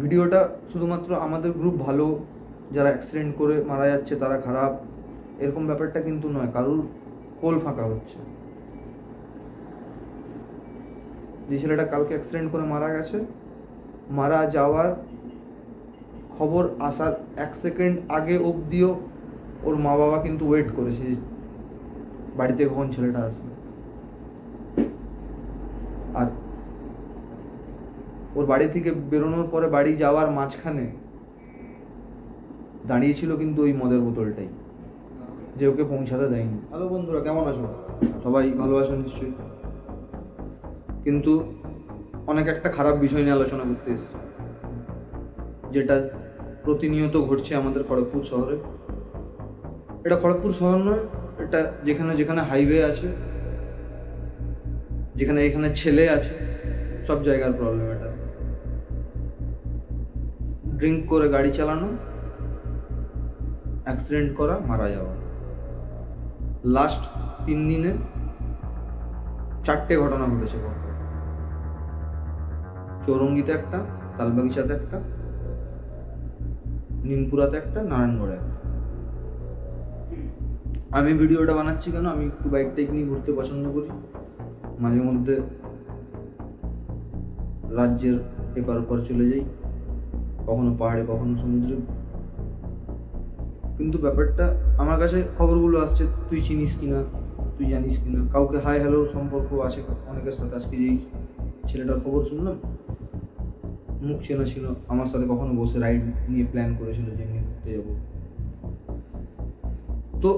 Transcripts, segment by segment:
ভিডিওটা শুধুমাত্র আমাদের গ্রুপ ভালো, যারা অ্যাক্সিডেন্ট করে মারা যাচ্ছে তারা খারাপ, এরকম ব্যাপারটা কিন্তু নয়, কারুর কোল ফাঁকা হচ্ছে। যে ছেলেটা কালকে অ্যাক্সিডেন্ট করে মারা গেছে, মারা যাওয়ার খবর আসার এক সেকেন্ড আগে অবধিও ওর মা বাবা কিন্তু ওয়েট করেছে বাড়িতে কখন ছেলেটা আসবে। আর ওর বাড়ি থেকে বেরোনোর পরে বাড়ি যাওয়ার মাঝখানে দাঁড়িয়েছিল কিন্তু ওই মদের বোতলটাই। যে ওকে পৌঁছাতে দেয়নি। হ্যালো বন্ধুরা কেমন আছো? সবাই ভালো আছো নিশ্চয়ই। কিন্তু অনেক একটা খারাপ বিষয় নিয়ে আলোচনা করতে এসেছি। যেটা প্রতিনিয়ত ঘটছে আমাদের খড়গপুর শহরে। এটা খড়গপুর শহর নয় এটা যেখানে যেখানে হাইওয়ে আছে যেখানে এখানে ছেলে আছে সব জায়গার প্রবলেম এটা। ড্রিঙ্ক করে গাড়ি চালানো অ্যাক্সিডেন্ট করা, মারা যাওয়া। লাস্ট তিন দিনে চারটে ঘটনা ঘটেছে। চৌরঙ্গিতে একটা, তালবাগিচাতে একটা, নিমপুরাতে একটা, নারায়ণগড়ে একটা। আমি ভিডিওটা বানাচ্ছি কেন? আমি একটু বাইক টাইক নিয়ে ঘুরতে পছন্দ করি। মাঝে মধ্যে রাজ্যের এপার ওপার চলে যাই। কখনো পাহাড়ে, কখনো সমুদ্রে। কিন্তু ব্যাপারটা, আমার কাছে খবরগুলো আসছে, তুই চিনিস কিনা, তুই জানিস কিনা? কাউকে হাই হ্যালো সম্পর্ক আছে অনেকের সাথে। আজকে যেই ছেলেটার খবর শুনলাম, মুখ চেনা ছিল, আমার সাথে কখনো বসে রাইড নিয়ে প্ল্যান করেছিল যে নিয়ে ঘুরতে যাব। তো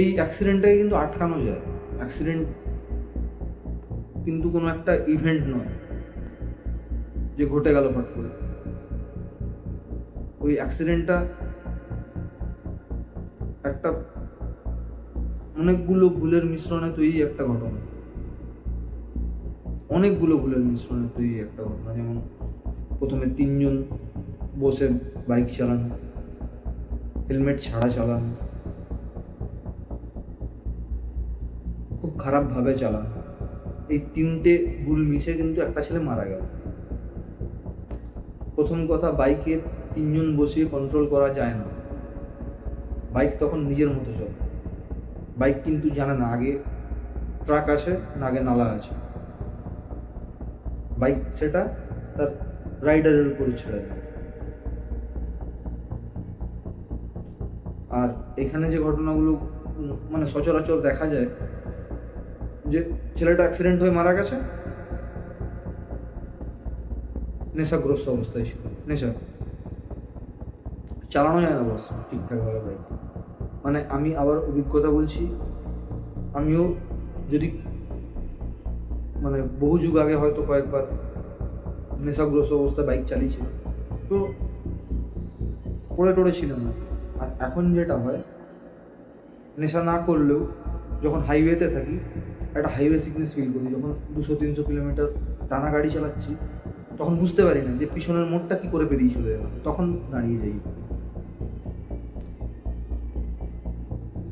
এই অ্যাক্সিডেন্টটাকে কিন্তু আটকানো যায়। অ্যাক্সিডেন্ট কিন্তু কোনো একটা ইভেন্ট নয়, যে ঘটে গেল ফট করে। ওই অ্যাক্সিডেন্টটা একটা অনেকগুলো ভুলের মিশ্রণে তৈরি একটা ঘটনা। অনেকগুলো ভুলের মিশ্রণে তৈরি একটা ঘটনা, যেমন প্রথমে তিনজন বসে বাইক চালানো হেলমেট ছাড়া চালানো, খুব খারাপভাবে চালান। এই তিনটে ভুল মিশে কিন্তু একটা ছেলে মারা গেল। প্রথম কথা বাইকে তিনজন বসিয়ে কন্ট্রোল করা যায় না। বাইক তখন নিজের মতো চলে। বাইক কিন্তু জানে না, আগে ট্রাক আছে, না আগে নালা আছে। বাইক সেটা তার রাইডারের উপরে ছেড়ে দেয়। আর এখানে যে ঘটনাগুলো মানে সচরাচর দেখা যায়, যে ছেলেটা অ্যাক্সিডেন্ট হয়ে মারা গেছে, নেশাগ্রস্ত অবস্থায় ছিল নেশা চালানো যায় না বস, ঠিকঠাকভাবে বাইক মানে আমি আবার অভিজ্ঞতা বলছি, আমিও যদি মানে বহু যুগ আগে হয়তো কয়েকবার নেশাগ্রস্ত অবস্থায় বাইক চালিয়েছিল তো পড়ে টড়ে ছিলাম না। আর এখন যেটা হয়, নেশা না করলেও যখন হাইওয়েতে থাকি, একটা হাইওয়ে সিকনেস ফিল করি। যখন দুশো, তিনশো কিলোমিটার টানা গাড়ি চালাচ্ছি, তখন বুঝতে পারি না যে পিছনের মোড়টা কি করে বেরিয়ে চলে গেল। তখন দাঁড়িয়ে যাই।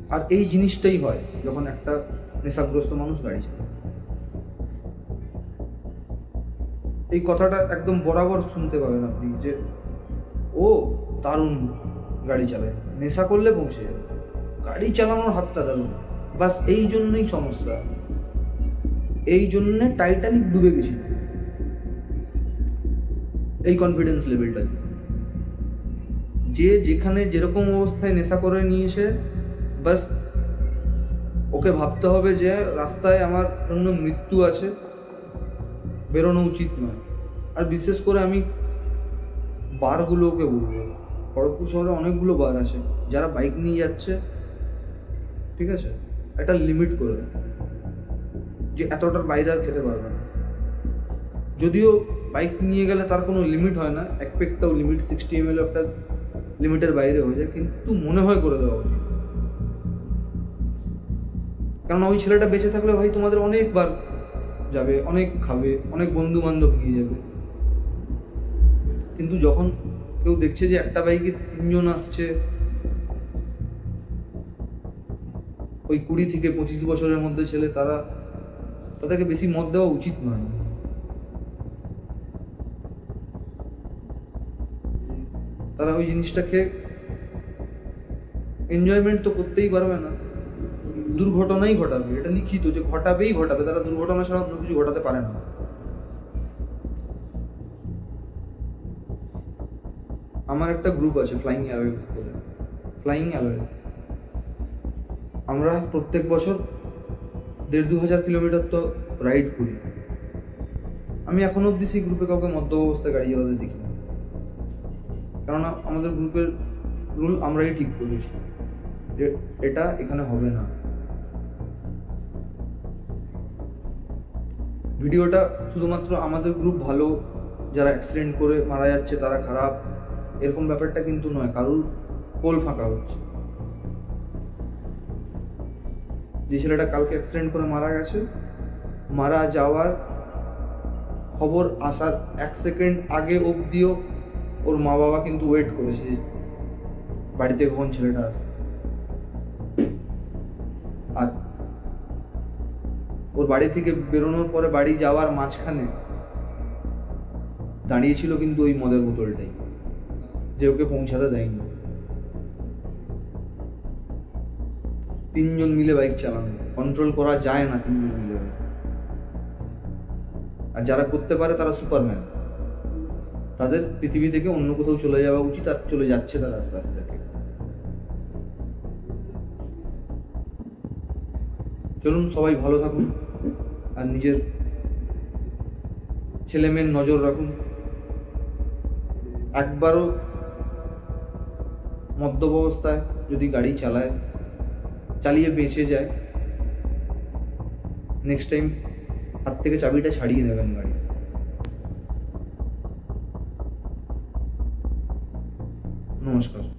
আর এই জিনিসটাই হয় যখন একটা নেশাগ্রস্ত মানুষ গাড়ি চালায়। এই কথাটা একদম বরাবর শুনতে পাবেন আপনি যে, ও দারুণ গাড়ি চালায়। নেশা করলে পৌঁছে যাবে গাড়ি চালানোর হাতটা দারুণ। বাস এই জন্যই সমস্যা। এই জন্যে টাইটানিক ডুবে গেছিল। এই কনফিডেন্স লেভেলটা যে যেখানে যেরকম অবস্থায় নেশা করে নিয়েছে বাস, ওকে ভাবতে হবে যে রাস্তায় আমার জন্য মৃত্যু আছে, বেরোনো উচিত নয়। আর বিশেষ করে আমি বারগুলোকে বলব। খড়গপুর শহরে অনেকগুলো বার আছে, যারা বাইক নিয়ে যাচ্ছে, ঠিক আছে? একটা লিমিট করে দেয়। যে এতটার বাইরে আর খেতে পারবে না। যদিও বাইক নিয়ে গেলে তার কোনো লিমিট হয় না, এক পেকটাও লিমিট সিক্সটি এম একটা লিমিটের বাইরে হয়ে যায়, কিন্তু মনে হয় করে দেওয়া উচিত। কারণ ওই ছেলেটা বেঁচে থাকলে ভাই তোমাদের অনেকবার যাবে, অনেক খাবে, অনেক বন্ধু বান্ধব নিয়ে যাবে। কিন্তু যখন কেউ দেখছে যে একটা বাইকে তিনজন আসছে, ওই কুড়ি থেকে পঁচিশ বছরের মধ্যে ছেলে, তারা তাদেরকে বেশি মত দেওয়া উচিত নয়। তারা ওই জিনিসটাকে এনজয়মেন্ট তো করতেই পারবে না। দুর্ঘটনাই ঘটাবে। এটা লিখিত যে ঘটাবেই ঘটাবে, তারা দুর্ঘটনা ছাড়া অন্য কিছু ঘটাতে পারে না। আমার একটা গ্রুপ আছে ফ্লাইং অ্যালোয়েস বলে। ফ্লাইং অ্যালোয়েস আমরা প্রত্যেক বছর দেড় দু হাজার কিলোমিটার তো রাইড করি। আমি এখনও অবধি সেই গ্রুপে কাউকে মদ্য অবস্থায় গাড়ি চালাতে দেখি কেননা আমাদের গ্রুপের রুল আমরাই ঠিক করেছি যে এটা এখানে হবে না। ভিডিওটা শুধুমাত্র আমাদের গ্রুপ ভালো, যারা অ্যাক্সিডেন্ট করে মারা যাচ্ছে তারা খারাপ, এরকম ব্যাপারটা কিন্তু নয়, কারুর কোল ফাঁকা হচ্ছে। যে ছেলেটা কালকে অ্যাক্সিডেন্ট করে মারা গেছে, মারা যাওয়ার খবর আসার এক সেকেন্ড আগে অবধিও ওর মা বাবা কিন্তু ওয়েট করেছে বাড়িতে কখন ছেলেটা আসে আর ওর বাড়ি থেকে বেরোনোর পরে বাড়ি যাওয়ার মাঝখানে দাঁড়িয়েছিল কিন্তু ওই মদের বোতলটাই, যে ওকে পৌঁছাতে দেয়নি। তিনজন মিলে বাইক চালানো কন্ট্রোল করা যায় না তিনজন মিলে। আর যারা করতে পারে তারা সুপারম্যান তাদের পৃথিবী থেকে অন্য কোথাও চলে যাওয়া উচিত আর চলে যাচ্ছে তারা আস্তে আস্তে। চলুন সবাই ভালো থাকুন আর নিজের ছেলে মেয়ের নজর রাখুন। একবারও মদ্যপ অবস্থায় যদি গাড়ি চালায়, চালিয়ে বেঁচে যায় নেক্সট টাইম হাত থেকে চাবিটা ছাড়িয়ে দেবেন গাড়ি। নমস্কার।